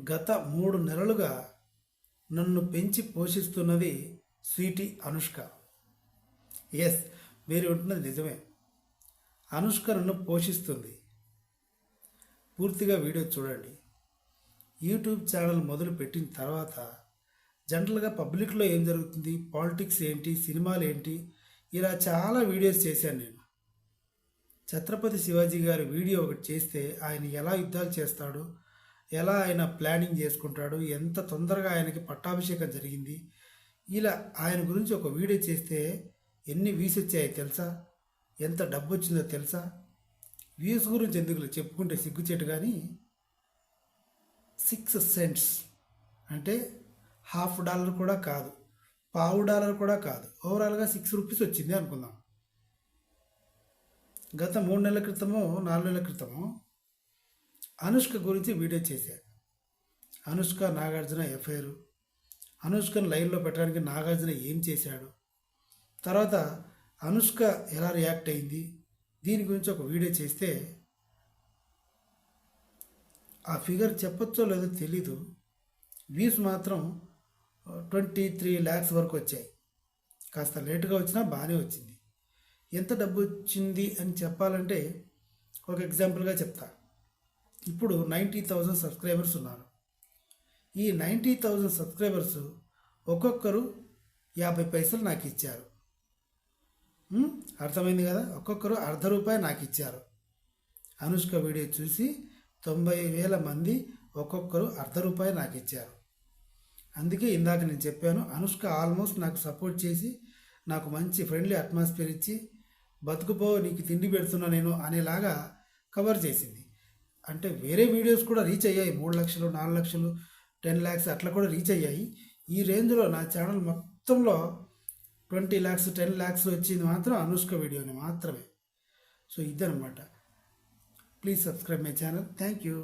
గత మూడు నెలలుగా నన్ను పెంచి పోషిస్తున్నది స్వీటీ అనుష్క. ఎస్ మీరు ఉంటున్నది నిజమే. అనుష్క నన్ను పోషిస్తుంది. పూర్తిగా వీడియో చూడండి. యూట్యూబ్ ఛానల్ మొదలు పెట్టిన తర్వాత జనరల్గా పబ్లిక్లో ఏం జరుగుతుంది? పాలిటిక్స్ ఏంటి? సినిమాలు ఏంటి? ఇలా చాలా వీడియోస్ చేశాను నేను. ఛత్రపతి శివాజీ గారి వీడియో ఒకటి చేస్తే ఆయన ఎలా యుద్ధాలు చేస్తాడు? ఎలా ఆయన ప్లానింగ్ చేసుకుంటాడు ఎంత తొందరగా ఆయనకి పట్టాభిషేకం జరిగింది ఇలా ఆయన గురించి ఒక వీడియో చేస్తే ఎన్ని వ్యూస్ వచ్చాయో తెలుసా? ఎంత డబ్బు వచ్చిందో తెలుసా? వ్యూస్ గురించి ఎందుకు చెప్పుకుంటే సిగ్గుచేటు కానీ? సిక్స్ సెంట్స్ అంటే హాఫ్ డాలర్ కూడా కాదు పావు డాలర్ కూడా కాదు. ఓవరాల్గా సిక్స్ రూపీస్ వచ్చింది అనుకుందాం. గత మూడు నెలల క్రితమో నాలుగు నెలల క్రితమో అనుష్క గురించి వీడియో చేశాను అనుష్క నాగార్జున ఎఫ్ఐఆర్. అనుష్కను లైన్లో పెట్టడానికి నాగార్జున ఏం చేశాడు? తర్వాత అనుష్క ఎలా రియాక్ట్ అయింది? దీని గురించి ఒక వీడియో చేస్తే ఆ ఫిగర్ చెప్పొచ్చో లేదో తెలీదు. వ్యూస్ మాత్రం ట్వంటీ త్రీ ల్యాక్స్ వరకు వచ్చాయి. కాస్త లేటుగా వచ్చినా బాగానే వచ్చింది. ఎంత డబ్బు వచ్చింది అని చెప్పాలంటే ఒక ఎగ్జాంపుల్గా చెప్తాను ఇప్పుడు నైంటీ థౌజండ్ సబ్స్క్రైబర్స్ ఉన్నారు. ఈ నైంటీ థౌజండ్ సబ్స్క్రైబర్స్ ఒక్కొక్కరు యాభై పైసలు నాకు ఇచ్చారు. అర్థమైంది కదా? ఒక్కొక్కరు అర్ధ రూపాయి నాకు ఇచ్చారు. అనుష్క వీడియో చూసి తొంభై వేల మంది ఒక్కొక్కరు అర్ధ రూపాయి నాకు ఇచ్చారు. అందుకే ఇందాక నేను చెప్పాను అనుష్క ఆల్మోస్ట్ నాకు సపోర్ట్ చేసి నాకు మంచి ఫ్రెండ్లీ అట్మాస్ఫియర్ ఇచ్చి బతుకుపో నీకు తిండి పెడుతున్నా నేను అనేలాగా కవర్ చేసింది. అంటే వేరే వీడియోస్ కూడా రీచ్ అయ్యాయి. మూడు లక్షలు నాలుగు లక్షలు టెన్ ల్యాక్స్ అట్లా కూడా రీచ్ అయ్యాయి. ఈ రేంజ్లో నా ఛానల్ మొత్తంలో ట్వంటీ ల్యాక్స్ టెన్ ల్యాక్స్ వచ్చింది మాత్రం అనుష్క వీడియోని మాత్రమే. సో ఇదనమాట please subscribe my channel. Thank you.